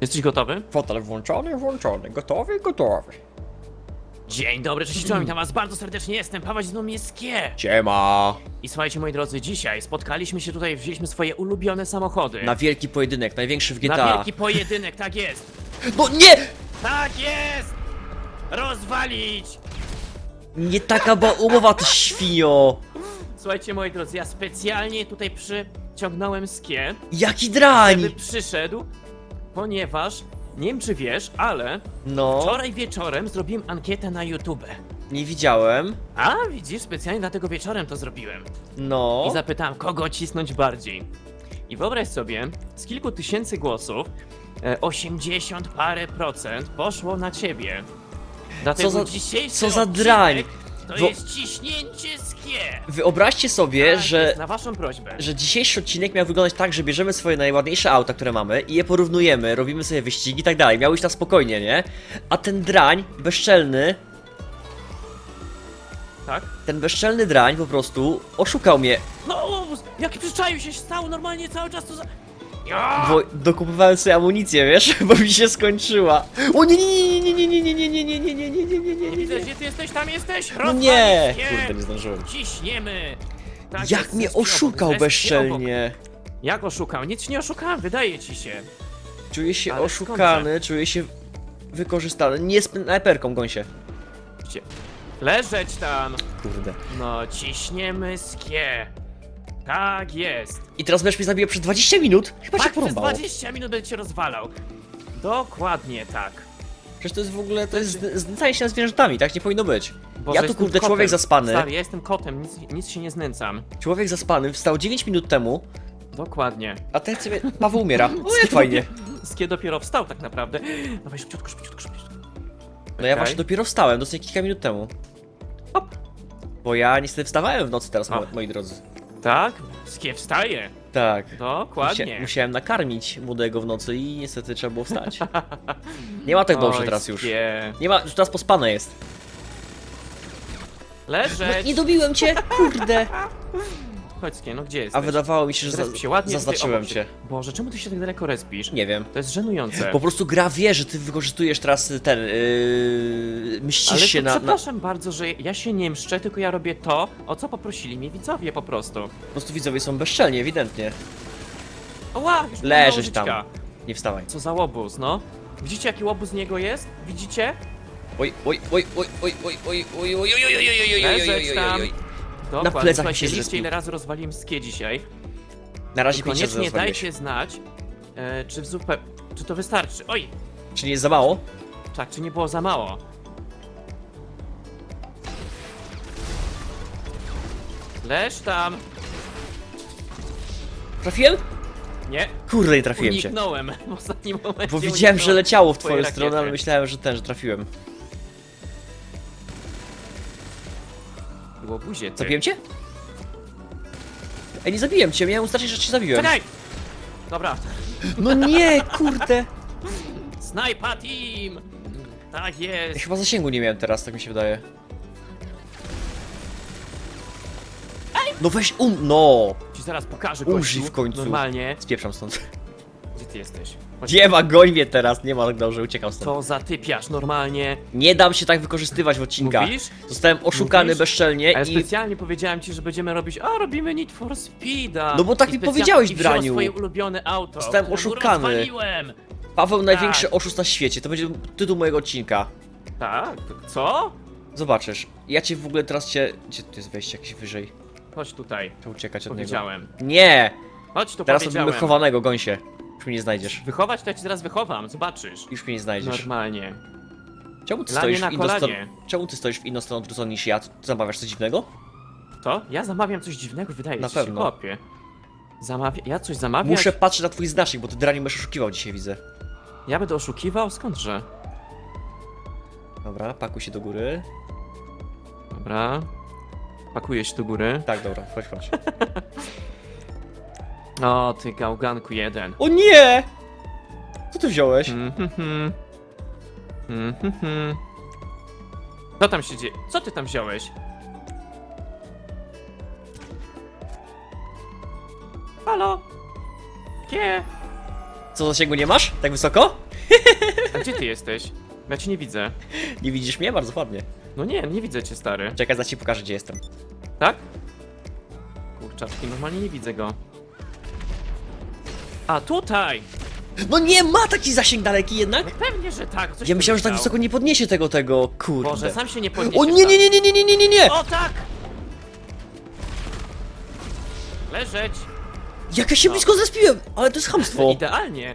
Jesteś gotowy? Fotel włączony, włączony, gotowy, gotowy. Dzień dobry, cześć, czołem, witam was bardzo serdecznie, jestem Paweł Znomieskie. Siema. I słuchajcie, moi drodzy, dzisiaj spotkaliśmy się tutaj, wzięliśmy swoje ulubione samochody. Na wielki pojedynek, największy w GTA. Na wielki pojedynek, tak jest! No nie! Tak jest! Rozwalić! Nie taka była umowa, ty świnio! Słuchajcie, moi drodzy, ja specjalnie tutaj przyciągnąłem skie, Jaki drań! żeby przyszedł, ponieważ, nie wiem czy wiesz, ale No, wczoraj wieczorem zrobiłem ankietę na YouTube. nie widziałem. A, widzisz, specjalnie dlatego wieczorem to zrobiłem. No. I zapytałem, kogo cisnąć bardziej. I wyobraź sobie, z kilku tysięcy głosów, e, 80 parę procent poszło na ciebie. Dlatego za- dzisiejszy co za odcinek drań. To Wo- jest ciśnięcie skie. Wyobraźcie sobie, Tak że, jest, na waszą prośbę. że dzisiejszy odcinek miał wyglądać tak, że bierzemy swoje najładniejsze auta, które mamy i je porównujemy, robimy sobie wyścigi i tak dalej. Miał iść na spokojnie, nie? A ten drań, bezczelny, Tak? ten bezczelny drań po prostu oszukał mnie, No, jaki przyczaił się stał normalnie cały czas to za... Bo dokupowałem sobie amunicję, wiesz, bo mi się skończyła. O nie, nie, nie, nie, nie, nie, nie, nie, nie, nie, nie, nie, nie, nie, nie, Nie nie, widzę, nie. gdzie ty jesteś, tam jesteś! No nie! Rozwalić Kurde, je! nie zdążyłem. Ciśniemy! Tak Jak jest, mnie zespół obok, oszukał zespół obok. bezczelnie. Jak oszukał? Nic ci nie oszukałem, wydaje ci się. Czuję się Ale oszukany, czuję się wykorzystany. Nie z snajperką, gąsie. Gdzie? Leżeć tam! Kurde. No, ciśniemy skie. Tak jest. I teraz będziesz mnie zabijał przez 20 minut? Chyba się Tak, przez porąbało. 20 minut będzie cię rozwalał. Dokładnie tak. Przecież to jest w ogóle, to jest zn- znęcanie się nad zwierzętami, tak nie powinno być. Boże, ja tu jestem kurde, kotem. człowiek zaspany, Stary, ja jestem kotem, nic, nic się nie znęcam. człowiek zaspany, wstał 9 minut temu, Dokładnie. a ten sobie, Paweł umiera. Fajnie. Skie dopiero wstał tak naprawdę. Dawaj szybciutko, szybciutko, szybciutko. No ja właśnie dopiero wstałem, dosłownie kilka minut temu. Hop. Bo ja niestety wstawałem w nocy teraz, moi drodzy. Tak? Skie wstaje. Tak. Dokładnie. Musia musiałem nakarmić młodego w nocy i niestety trzeba było wstać. Nie ma tak dobrze Oj, teraz już. Skie. Nie ma, już teraz pospane jest. No, Leżeć. nie dobiłem cię, kurde. Chodź skie, no gdzie jesteś? A wydawało mi się, że za się ładnie tutaj zaznaczyłem obok cię. Boże, czemu ty się tak daleko respisz? Nie wiem. To jest żenujące. Po prostu gra wie, że ty wykorzystujesz teraz ten. Yy, mścisz Ale się to na, na. przepraszam bardzo, że ja się nie mszczę, tylko ja robię to, o co poprosili mnie widzowie po prostu. Po prostu widzowie są bezczelni, ewidentnie. Oła, już mam tam. nożyczka. Nie wstawaj. Co za łobuz, no. Widzicie jaki łobuz z niego jest? Widzicie? Oj, oj, oj, oj, oj, oj, oj, oj, oj, oj, oj, oj, oj, oj, oj, oj, Leżeć oj, tam. oj, oj. Dokładnie, plecach mi słuchajcie, się zrespił. ile razy rozwaliłem skie dzisiaj. Na razie I koniecznie dajcie znać, e, czy w zupę, czy to wystarczy. Oj, Czy nie jest za mało? tak, czy nie było za mało. Leż tam. Trafiłem? Nie, Kurde, nie trafiłem cię. uniknąłem w ostatnim momencie. Bo widziałem, że uniknąłem leciało w twojej twoją stronę, rakiety. ale myślałem, że ten, że trafiłem. Łobuzie, ty. Zabiłem cię? Ej, nie zabiłem cię, miałem ustać, że cię zabiłem. Czekaj! Dobra, No nie, kurde. Sniper Team! Tak Ja jest! chyba zasięgu nie miałem teraz, tak mi się wydaje. No weź um, no! Ci zaraz pokażę gościu, w końcu. Normalnie. Spieprzam stąd. Gdzie ty jesteś? Nie ma, goń mnie teraz, nie ma tak dobrze, uciekam stąd. Co za typiarz, normalnie. Nie dam się tak wykorzystywać w odcinkach. Mówisz? Zostałem oszukany Mówisz? bezczelnie A ja i... specjalnie powiedziałem ci, że będziemy robić, a robimy Need for Speeda. No bo tak I mi specjalnie- powiedziałeś, i wziąłem Draniu. swoje ulubione auto. Zostałem oszukany. rozwaliłem. Paweł największy Tak. oszust na świecie, to będzie tytuł mojego odcinka. Tak? Co? Zobaczysz. Ja cię w ogóle teraz cię... Gdzie tu jest wejście jakieś wyżej? Chodź tutaj. Trzeba uciekać od Powiedziałem. niego. Nie! Chodź tu, Teraz powiedziałem. robimy chowanego, goń się. Już mnie nie znajdziesz. Wychować to ja ci zaraz wychowam, zobaczysz. Już mnie nie znajdziesz. Normalnie. Czemu ty stoisz w na inną stronę? kolanie. Czemu ty stoisz w inną stronę odwróconą niż ja? Ty Zamawiasz coś dziwnego? Co? Ja zamawiam coś dziwnego, wydaje Na ci się, pewno. chłopie. Zamawia... Ja coś zamawiam? Muszę patrzeć na twój znacznik, bo ty drani będziesz oszukiwał dzisiaj, widzę. Ja będę oszukiwał? Skądże? Dobra, pakuj się do góry. Dobra. Pakuję się do góry. Tak, dobra, chodź, chodź. O, ty gałganku jeden. O nie! Co ty wziąłeś? Mhm. Mhm. Co tam się dzieje? Co ty tam wziąłeś? Halo? Kie? Co zasięgu nie masz? Tak wysoko? A gdzie ty jesteś? Ja cię nie widzę. Nie widzisz mnie? Bardzo ładnie. No nie, nie widzę cię, stary. Czekaj, za ci pokażę, gdzie jestem. Tak? Kurczaczki, normalnie nie widzę go. A, tutaj! No nie ma taki zasięg daleki jednak? No pewnie, że tak. Coś Ja tu myślałem, że tak wysoko nie podniesie tego, tego, kurde. Boże, sam się nie podniesie. O nie, nie, nie, nie, nie, nie, nie, nie, nie! O tak! Leżeć! Jak ja się No. blisko zespiłem! Ale to jest chamstwo. Idealnie.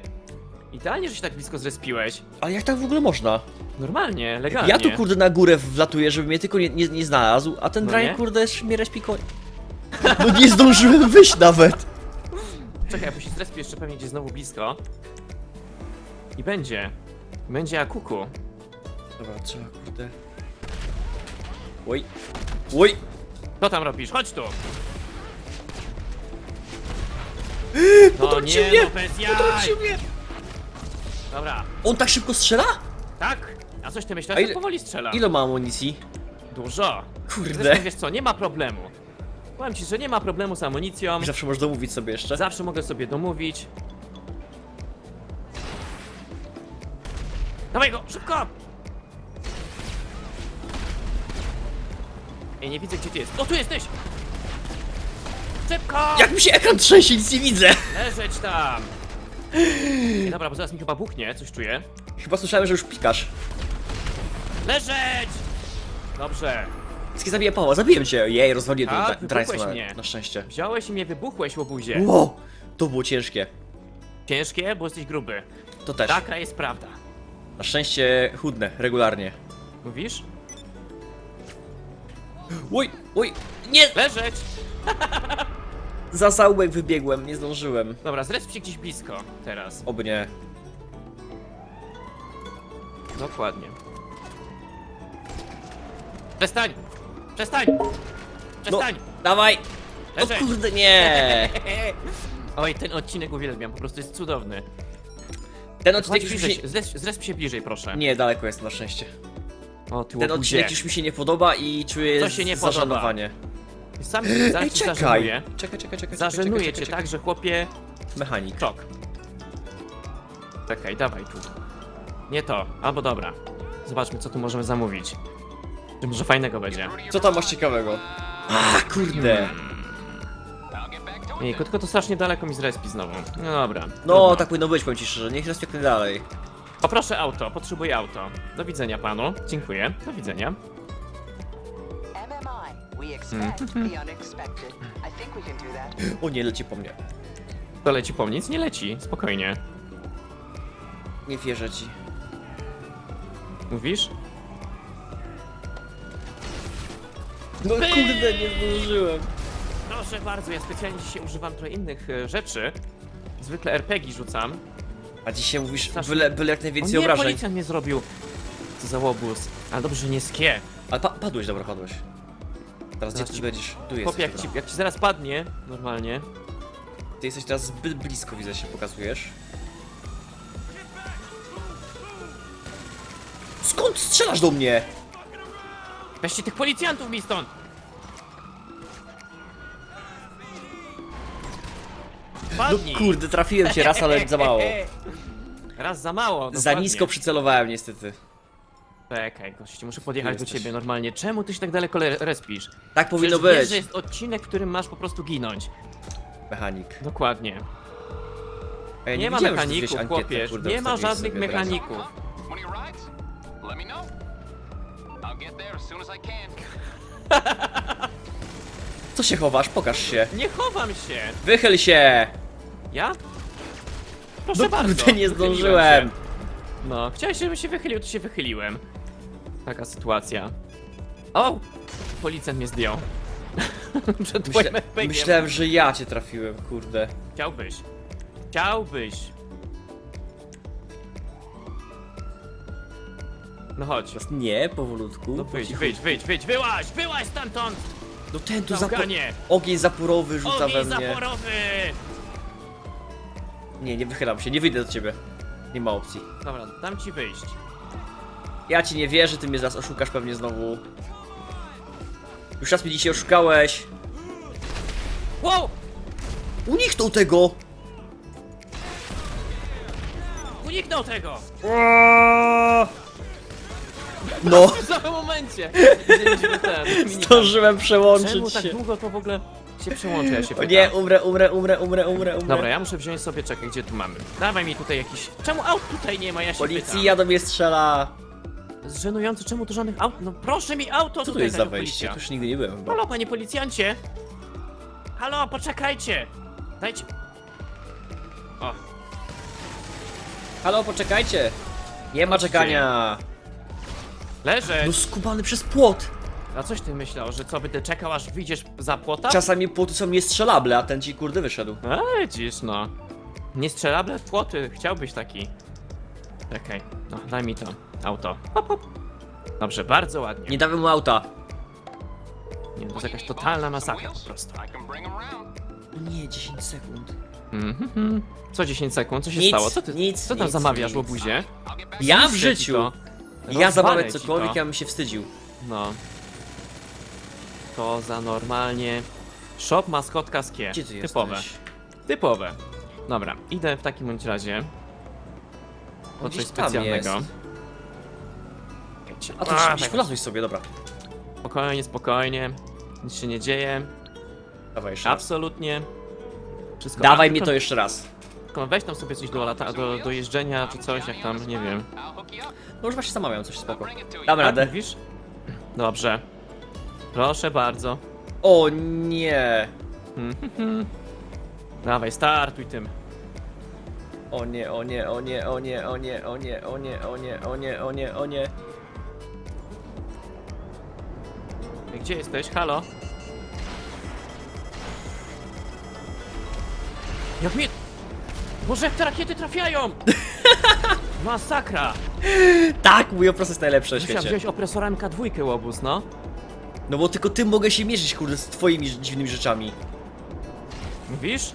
Idealnie, że się tak blisko zrespiłeś. Ale jak tak w ogóle można? Normalnie, legalnie. Ja tu kurde na górę wlatuję, żeby mnie tylko nie, nie, nie znalazł, a ten No drań nie? kurde jeszcze mnie respi koń. No nie zdążyłem wyjść nawet. Czekaj, bo się zrespię jeszcze pewnie gdzieś znowu blisko. I będzie. Będzie akuku. Dobra, trzeba kurde. Oj. Oj. Co tam robisz? Chodź tu! No Potrącił nie, mnie! no bez jaj! Potrącił mnie! Dobra, On tak szybko strzela? tak? A coś ty A myślałeś, ile- powoli strzela? Ile ma amunicji? Dużo. Kurde. Zresztą wiesz co, nie ma problemu. Powiem ci, że nie ma problemu z amunicją. Zawsze możesz domówić sobie jeszcze. Zawsze mogę sobie domówić. Dawaj go, szybko! Ej, nie widzę gdzie ty jest. O, tu jesteś! Szybko! Jak mi się ekran trzęsie, nic nie widzę. Leżeć tam! Ej, dobra, bo zaraz mi chyba buchnie, coś czuję. Chyba słyszałem, że już pikasz. Leżeć! Dobrze. Wszystkie zabiję Pawła, zabiję cię. Jej, rozwaliłem ten wybuchłeś na, mnie. na szczęście. Wziąłeś i mnie wybuchłeś, łobuzie. Wow, to było ciężkie. Ciężkie, bo jesteś gruby. To też. Taka jest prawda. Na szczęście chudne, regularnie. Mówisz? Oj, oj, nie! Leżeć! Za zaułek wybiegłem, nie zdążyłem. Dobra, zresp się gdzieś blisko teraz. Oby nie. Dokładnie. Przestań! Przestań! No, Przestań! dawaj! O Leżeć! kurde, nie! Oj, ten odcinek uwielbiam, po prostu jest cudowny. Ten odcinek Chodź już mi się... zresp, zresp się bliżej, proszę. Nie, daleko jest na szczęście. O, ty Ten łobuzie. odcinek już mi się nie podoba i czuję Co się nie podoba? zażenowanie. Sam Ej, zaraz ci czekaj! zażenuję. Czekaj, czekaj, czekaj. Zażenuję cię tak, że chłopie... Mechanik. Krok. Czekaj, dawaj tu. Nie to, albo dobra. Zobaczmy, co tu możemy zamówić. Czy może fajnego będzie. Co tam masz ciekawego? A, kurde. Ej, tylko to strasznie daleko mi zrespi znowu. No dobra. No, trudno. tak powinno być, powiem ci szczerze. Niech respektuje dalej. Poproszę auto, potrzebuję auto. Do widzenia panu. Dziękuję. Do widzenia. MMI, we expect the unexpected. I think we can do that. O nie, leci po mnie. To leci po mnie? Nic nie leci. Spokojnie. Nie wierzę ci. Mówisz? No kurde, nie zdążyłem. Proszę bardzo, ja specjalnie dzisiaj używam trochę innych e, rzeczy. Zwykle RPG rzucam. A dzisiaj mówisz Strasznie. byle, byle jak O najwięcej nie, obrażeń. policjant mnie zrobił. Co za łobuz. Ale dobrze, że nie skie. Ale pa padłeś, dobra, padłeś. Teraz gdzie Zaraz ty ci- będziesz? Tu Chłopie, jesteś, jak ci, dobra. jak ci zaraz padnie, normalnie. Ty jesteś teraz zbyt blisko, widzę, się pokazujesz. Skąd strzelasz do mnie? Weźcie tych policjantów mi stąd! No Padnij! kurde, trafiłem cię raz, ale za mało. Raz za mało, Za dokładnie. nisko przycelowałem niestety. Czekaj, gości, muszę podjechać do jesteś. ciebie normalnie. Czemu ty się tak daleko le- respisz? Tak powinno Przecież Wiesz, być. że jest odcinek, w którym masz po prostu ginąć. Mechanik. Dokładnie. Ja nie ma widziałem, że ty mechaników, wziąłeś ankietę, chłopie. kurde, Nie ma żadnych sobie mechaników. One of your rides? Co się chowasz? Pokaż się. Nie chowam się! Wychyl się! Ja? Proszę No bardzo. kurde, nie wychyliłem zdążyłem. się. No, chciałeś, żebym się wychylił, to się wychyliłem. Taka sytuacja. O! Policjant mnie zdjął. Przed twoim FPG-iem. myślałem, że ja cię trafiłem, kurde. Chciałbyś. Chciałbyś. No chodź. Teraz nie, powolutku. No po wyjdź, cichu. wyjdź, wyjdź, wyjdź, wyłaź, wyłaź stamtąd! No ten tu zapo Załganie! ogień zaporowy rzuca we Ogień mnie. zaporowy! Nie, nie wychylam się, nie wyjdę do ciebie. Nie ma opcji. Dobra, dam ci wyjść. Ja ci nie wierzę, ty mnie zaraz oszukasz pewnie znowu. Już raz mnie dzisiaj oszukałeś. Wow! Uniknął tego! uniknął tego! No, W samym momencie! Widzieliśmy ten minigun. zdążyłem Czemu przełączyć tak się. długo to w ogóle się przełącza, ja się O pytam. nie, umrę, umrę, umrę, umrę, umrę, umrę. Dobra, ja muszę wziąć sobie, czekaj, gdzie tu mamy? Dawaj mi tutaj jakiś... Czemu aut tutaj nie ma, ja się Policja do mnie strzela. pytam. Zżenujące, czemu tu żadnych aut... No proszę mi auto Co tu tutaj jest za wejście? policja. Tu już nigdy nie byłem chyba. Halo, panie policjancie! Halo, poczekajcie! Dajcie... O, Halo, poczekajcie. Nie ma czekania. Leżeć! No skubany przez płot. A coś ty myślał, że co, będę czekał aż wyjdziesz za płota? Czasami płoty są niestrzelable, a ten ci kurde wyszedł. A, widzisz, no. Nie strzelable płoty, chciałbyś taki. Czekaj, no, daj mi to auto. Hop, hop. Dobrze, bardzo ładnie. Nie damy mu auta. Nie, to jest jakaś totalna masakra po prostu. Round. Nie, 10 sekund. Mhm. Co 10 sekund? Co się Nic, stało? Co ty, nic, co tam nic, zamawiasz, nic. łobuzie? Ja w ci życiu. to. Ja ci cokolwiek, to. ja bym się wstydził. No. To za normalnie... Shop maskotka z kie. Gdzie ty jesteś? Typowe. Typowe. Dobra, idę w takim bądź razie. Po On coś gdzieś tam specjalnego. jest. Czekajcie. A tu A, gdzieś tak. wylazłeś sobie, dobra. Spokojnie, spokojnie. Nic się nie dzieje. Dawaj jeszcze raz. Absolutnie. Wszystko Dawaj a, tylko- to jeszcze raz. Tylko Weź tam sobie coś do, lata, do, do jeżdżenia czy coś, jak tam, nie wiem. No już właśnie zamawiam coś spoko. Dam Tak radę. mówisz? Dobrze. Proszę bardzo. O nie. Dawaj, startuj tym. O nie, o nie, o nie, o nie, o nie, o nie, o nie, o nie, o nie, o nie, o nie. Gdzie jesteś? Halo? Jak mnie... Boże, jak te rakiety trafiają! Masakra! Tak, mój opros jest najlepszy na Musiałem świecie. wziąć opresorem K2 łobuz, no. No bo tylko tym mogę się mierzyć, kurde, z twoimi dziwnymi rzeczami. Mówisz?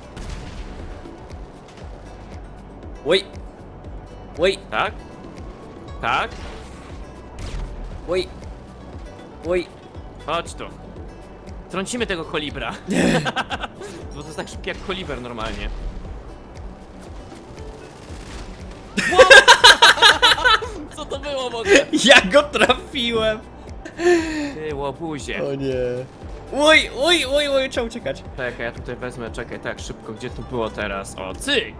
Oj. Oj, Tak? Tak? oj. Oj. Chodź tu. Trącimy tego kolibra. Bo to jest tak szybki jak koliber normalnie. Co to było w ogóle? Ja go trafiłem. Ty łobuzie. O nie. Oj, oj, oj, oj, trzeba uciekać. Czekaj, ja tutaj wezmę, czekaj, tak szybko, gdzie to było teraz? O, cyk!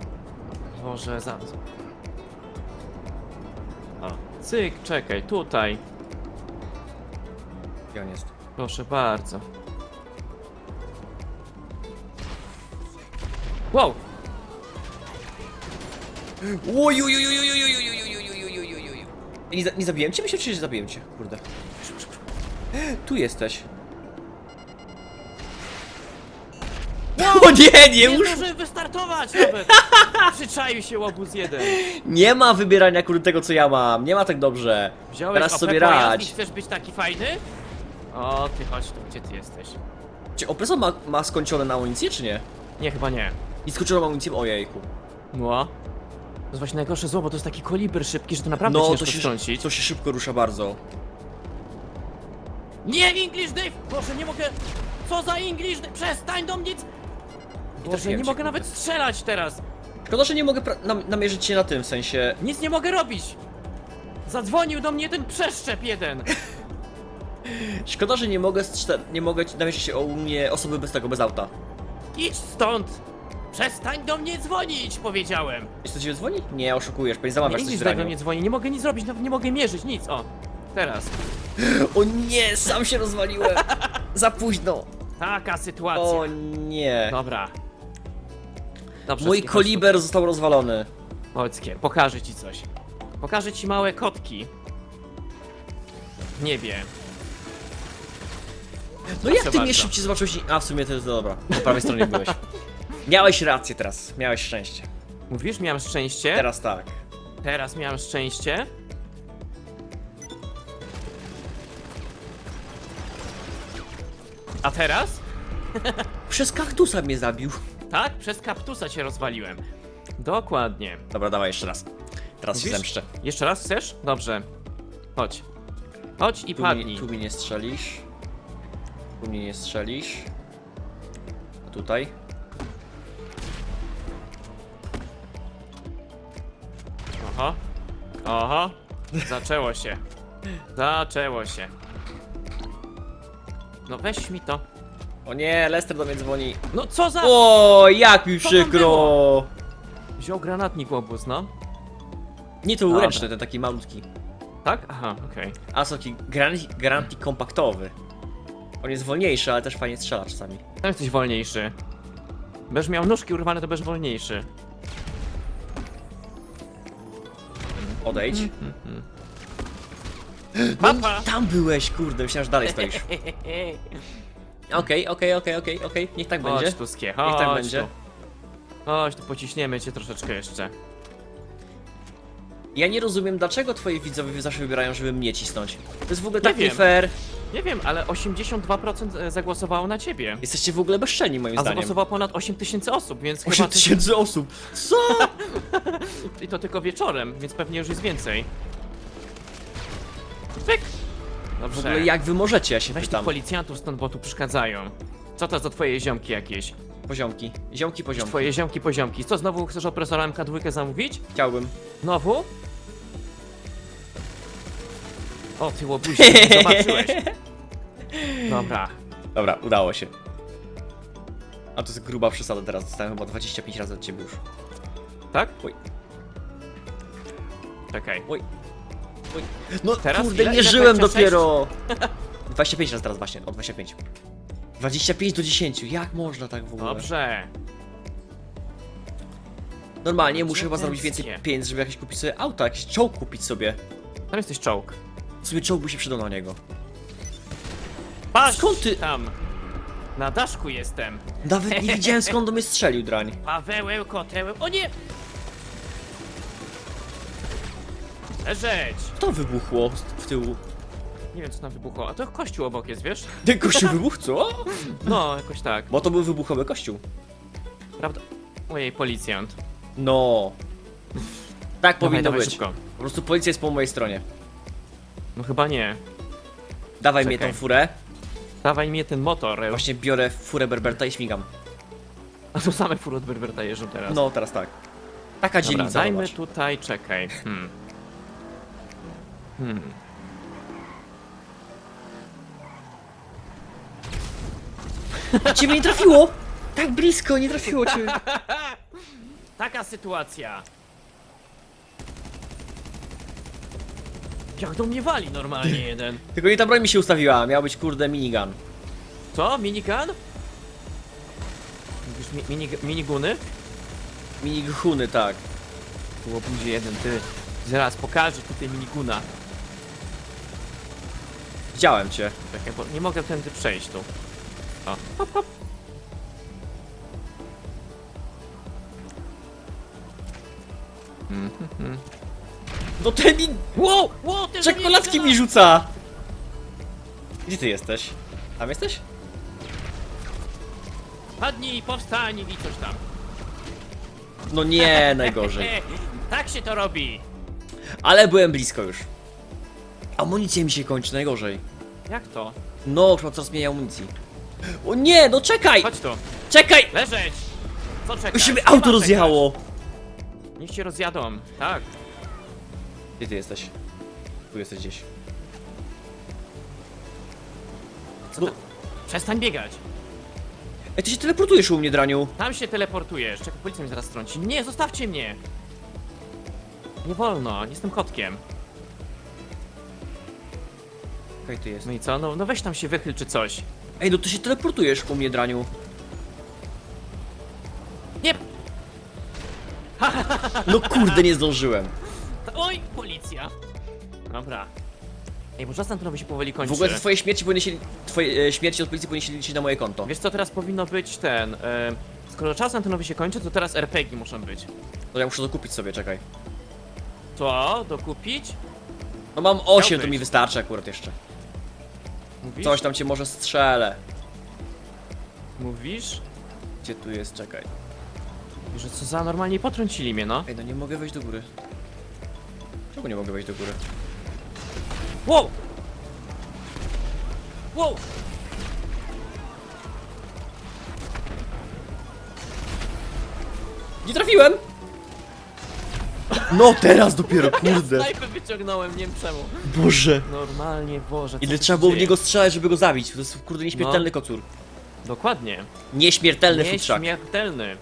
Boże, za... O, cyk, czekaj, tutaj. Gdzie on jest? Proszę bardzo. Wow! Oj, oj, oj, oj, oj, oj, oj, Nie, za- nie zabiłem cię? Myślę, że zabiłem cię, kurde. Tu jesteś. O nie, nie Nie już! może wystartować nawet! Przyczaił się łobuz jeden. Nie ma wybierania kurde tego co ja mam, nie ma tak dobrze. Wziąłeś Teraz OP sobie pojazd radź. i chcesz być taki fajny? O, ty chodź tu, gdzie ty jesteś? Czy opresor ma, ma skończone na amunicję, czy nie? Nie, chyba nie. I skończoną amunicję? Ojejku. No. To jest właśnie najgorsze zło, bo to jest taki koliber szybki, że to naprawdę No, ciężko to się, strącić. to się szybko rusza bardzo. Nie, English Dave! Boże, nie mogę... Co za English Dave? Przestań do mnie... Boże, nie mogę nawet strzelać teraz! Szkoda, że nie mogę pra- nam namierzyć się na tym, w sensie... Nic nie mogę robić! Zadzwonił do mnie ten przeszczep jeden! Szkoda, że nie mogę, strze- nie mogę namierzyć się o u mnie osoby bez tego, bez auta. Idź stąd! Przestań do mnie dzwonić, powiedziałem! Jest to ciebie dzwoni? Nie, oszukujesz, Nie, zamawiasz coś English w Dave do mnie dzwoni, nie mogę nic zrobić, nawet nie mogę mierzyć, nic, o! Teraz. O nie, sam się rozwaliłem. Za późno. Taka sytuacja. O nie. Dobra. Dobrze, Mój koliber został rozwalony. Chodź, Skier, pokażę ci coś. Pokażę ci małe kotki. W niebie. No jak ty mnie bardzo. szybciej zobaczyłeś? A w sumie to jest dobra. Po prawej stronie byłeś. Miałeś rację teraz, miałeś szczęście. Mówisz, miałem szczęście? Teraz tak. Teraz miałem szczęście. A teraz? Przez kaktusa mnie zabił. Tak, przez kaptusa cię rozwaliłem. Dokładnie. Dobra, dawaj jeszcze raz. Teraz się Mówisz? zemszczę. Jeszcze raz chcesz? Dobrze. Chodź. Chodź i Tu padnij. mi, tu mi nie strzelisz. Tu mnie nie strzelisz. A tutaj? Oho. Oho. Zaczęło się. Zaczęło się. No weź mi to. O nie, Lester do mnie dzwoni. No co za... O, jak mi tam przykro! było? Wziął granatnik łobuz, no. Nie to Dobra. ręczny, ten taki malutki. Tak? Aha, okej. A co taki granatnik, granatnik kompaktowy. On jest wolniejszy, ale też fajnie strzela czasami. Tam jesteś wolniejszy. Będziesz miał nóżki urwane, to będziesz wolniejszy. Odejdź. Papa! Tam byłeś, kurde, myślałem, że dalej stoisz. Okej, okej, okej, okej, okej, niech tak będzie. Chodź tu, skie, Niech chodź tak będzie. tu. Chodź tu, pociśniemy cię troszeczkę jeszcze. Ja nie rozumiem, dlaczego twoi widzowie zawsze wybierają, żeby mnie cisnąć. To jest w ogóle tak nie wiem. fair. Nie wiem, ale 82% zagłosowało na ciebie. Jesteście w ogóle bezczelni moim A zdaniem. zagłosowało ponad 8 tysięcy osób, więc 8 chyba... ty- tysięcy osób. Co? I to tylko wieczorem, więc pewnie już jest więcej. Pyk! W Dobrze. ogóle jak wy możecie, ja się Weź tych pytam. policjantów stąd, bo tu przeszkadzają. Co to za twoje ziomki jakieś? Poziomki. Ziomki, poziomki. Twoje ziomki, poziomki. Co, znowu chcesz opresora MK2 zamówić? Chciałbym. Znowu? O, ty łobuzie, zobaczyłeś. Dobra. Dobra, udało się. A to jest gruba przesada teraz, dostałem chyba 25 razy od ciebie już. Tak? Oj. Czekaj. Oj. Oj. No Teraz kurde, ile? nie Ile? żyłem 26? dopiero! 25 razy teraz właśnie, o 25. 25 do 10, jak można tak w ogóle? Dobrze. Normalnie muszę chyba zrobić więcej pieniędzy, żeby jakieś kupić sobie auto, jakiś czołg kupić sobie. Tam jesteś czołg. W sumie czołg by się przydał na niego. Patrz Skąd ty- tam? Na daszku jestem. Nawet nie widziałem skąd do mnie strzelił, drań. Pawełeł, kotełeł. O nie! Leżeć! To wybuchło w tyłu. Nie wiem co tam wybuchło, a to kościół obok jest, wiesz? Ten kościół wybuchł, co? No, jakoś tak. Bo to był wybuchowy kościół. Prawda? Ojej, policjant. No. Tak powinno dawaj być. szybko. Po prostu policja jest po mojej stronie. No chyba nie. Dawaj mnie Czekaj. tą furę. Dawaj mnie ten motor. Właśnie biorę furę Berberta i śmigam. A to same furot Berberta jeżdżą teraz. No, teraz tak. Taka Dobra, dzielnica, dajmy zobacz. tutaj, czekaj. Hmm. Hmm. Ciebie nie trafiło! Tak blisko, nie trafiło cię. Taka sytuacja. Jak do mnie wali normalnie jeden. Tylko nie ta broń mi się ustawiła, miał być kurde minigun. Co? Minigun? Mówisz mi, mini, miniguny? Miniguny, tak. Łobuzie jeden, ty. Zaraz pokażę tutaj miniguna. Widziałem cię. Czekaj, bo nie mogę tędy przejść tu. O, hop, hop. No ten min... Wow, wow, ty Czekoladki mi rzuca! Gdzie ty jesteś? Tam jesteś? Padnij, powstań i coś tam. No nie, najgorzej. tak się to robi. Ale byłem blisko już. Amunicja mi się kończy, najgorzej. Jak to? No, trzeba coraz mniej amunicji. O nie, no czekaj! Chodź tu. Czekaj! Leżeć! Co czekasz? Już się mi Nie ma auto czekać. rozjechało! Niech się rozjadą, tak. Gdzie ty jesteś? Tu jesteś gdzieś. Co No. ty? Przestań biegać. Ej, ty się teleportujesz u mnie, Draniu. Tam się teleportujesz. Czekaj, policja mnie zaraz strąci. Nie, zostawcie mnie. Nie wolno, jestem kotkiem. Ty jest. No i co? No, no weź tam się wychyl czy coś. Ej, no ty się teleportujesz u mnie, Draniu. Nie! No kurde, nie zdążyłem. Oj, policja. Dobra. Ej, bo czas antenowy się powoli kończy. W ogóle twoje śmierci powinny się... Twoje e, śmierci od policji powinny się liczyć na moje konto. Wiesz co, teraz powinno być ten... E, skoro czas antenowy się kończy, to teraz RPG muszą być. To ja muszę dokupić sobie, czekaj. To? Dokupić? No mam 8, to mi wystarczy akurat jeszcze. Mówisz? Coś tam cię może strzelę. Mówisz? Gdzie tu jest, czekaj. Że co za normalnie potrącili mnie, no. Ej, no nie mogę wejść do góry. Czemu nie mogę wejść do góry? Wow! Wow! Nie trafiłem! No teraz dopiero, kurde. Snajpę wyciągnąłem, nie wiem czemu. Boże. Normalnie, Boże, co Ile tu trzeba się było w dzieje? niego strzelać, żeby go zabić. To jest kurde nieśmiertelny kocur. Dokładnie. Nieśmiertelny futrzak. Nieśmiertelny.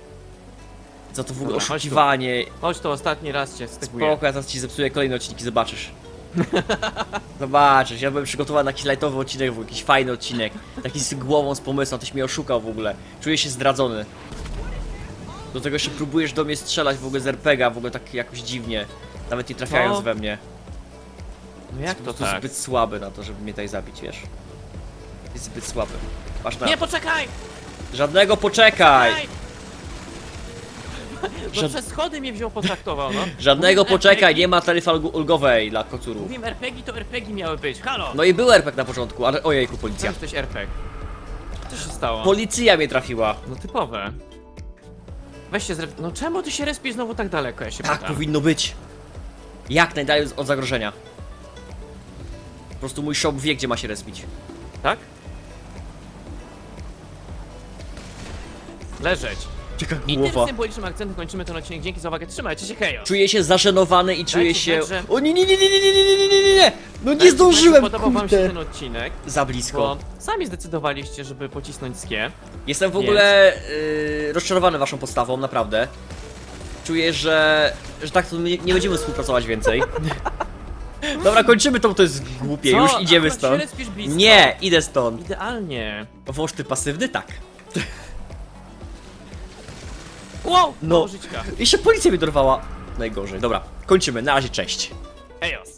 Za to w ogóle Dobra, chodź tu. oszukiwanie. Chodź to ostatni raz cię stykuję. Spoko, ja teraz ci zepsuję kolejne odcinki, zobaczysz. Zobaczysz, ja byłem przygotowany na jakiś lightowy odcinek, w jakiś fajny odcinek. Taki z głową, z pomysłem, tyś mnie oszukał w ogóle. Czuję się zdradzony. Do tego jeszcze próbujesz do mnie strzelać w ogóle z RPGa, w ogóle tak jakoś dziwnie. Nawet nie trafiając No. we mnie. No jak to prostu tak? zbyt słaby na to, żeby mnie tutaj zabić, wiesz. Jest zbyt słaby. Patrz na Nie, poczekaj! Żadnego poczekaj! Czekaj! Bo Żad- przez schody mnie wziął, potraktował, no. Żadnego poczekaj, RPG. nie ma taryfy ulg- ulgowej dla kocurów. Mówimy RPG, to RPG miały być. Halo! No i był RPG na początku, ale ojejku, policja. Co jesteś RPG? Co się stało? Policja mnie trafiła. No typowe. Weź się zre... No czemu ty się respisz znowu tak daleko, ja się Tak pytam. powinno być. Jak najdalej od zagrożenia. Po prostu mój shop wie, gdzie ma się respić. Tak? Leżeć. Jaka I tym głowa. symbolicznym akcentem kończymy ten odcinek. Dzięki za uwagę. Trzymajcie się, hejo! Czuję się zażenowany i czuję Dajcie się... znać, że- O nie, nie, nie, nie, nie, nie, nie, nie, nie, nie, nie! No nie zdążyłem, Podobał wam się kurde. ten odcinek, Za bo blisko. sami zdecydowaliście, żeby pocisnąć skie. Jestem w ogóle yy, rozczarowany waszą postawą, naprawdę. Czuję, że, że tak to my nie będziemy współpracować więcej. Dobra, kończymy to, bo to jest głupie. Co? Już idziemy stąd. blisko. Nie, idę stąd. Idealnie. Wąż ty pasywny? Tak. Wow! No. No. Żyćka. Jeszcze policja mnie dorwała. Najgorzej. Dobra, kończymy. Na razie, cześć. Ejos.